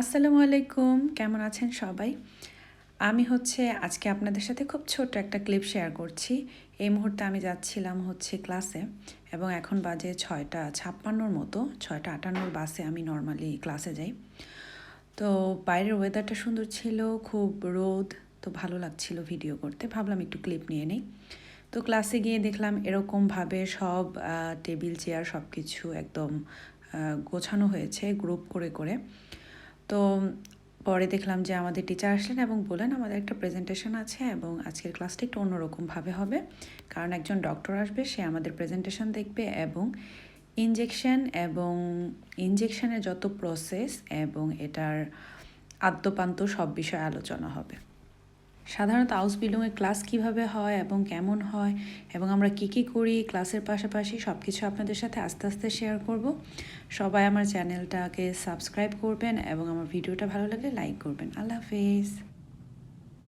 আসসালামু আলাইকুম, কেমন আছেন সবাই? আমি হচ্ছে আজকে আপনাদের সাথে খুব ছোট্ট একটা ক্লিপ শেয়ার করছি। এই মুহূর্তে আমি যাচ্ছিলাম হচ্ছে ক্লাসে এবং এখন বাজে ছয়টা ছাপ্পান্নর মতো, ছয়টা আটান্নর বাসে আমি নর্মালি ক্লাসে যাই। তো বাইরের ওয়েদারটা সুন্দর ছিল, খুব রোদ, তো ভালো লাগছিল ভিডিও করতে। ভাবলাম একটু ক্লিপ নিয়ে নেই। তো ক্লাসে গিয়ে দেখলাম এরকমভাবে সব টেবিল চেয়ার সব কিছু একদম গোছানো হয়েছে গ্রুপ করে করে। তো পরে দেখলাম যে আমাদের টিচার আসলেন এবং বলেন আমাদের একটা প্রেজেন্টেশন আছে এবং আজকের ক্লাসটা একটু অন্যরকমভাবে হবে। কারণ একজন ডক্টর আসবে, সে আমাদের প্রেজেন্টেশন দেখবে এবং ইনজেকশন এবং ইনজেকশনের যত প্রসেস এবং এটার আদ্যপান্ত সব বিষয়ে আলোচনা হবে। সাধারণত আউস বিল্ডিংয়ের ক্লাস কীভাবে হয় এবং কেমন হয় এবং আমরা কি কি করি ক্লাসের পাশাপাশি সব কিছু আপনাদের সাথে আস্তে আস্তে শেয়ার করব। সবাই আমার চ্যানেলটাকে সাবস্ক্রাইব করবেন এবং আমার ভিডিওটা ভালো লাগলে লাইক করবেন। আল্লাহ হাফেজ।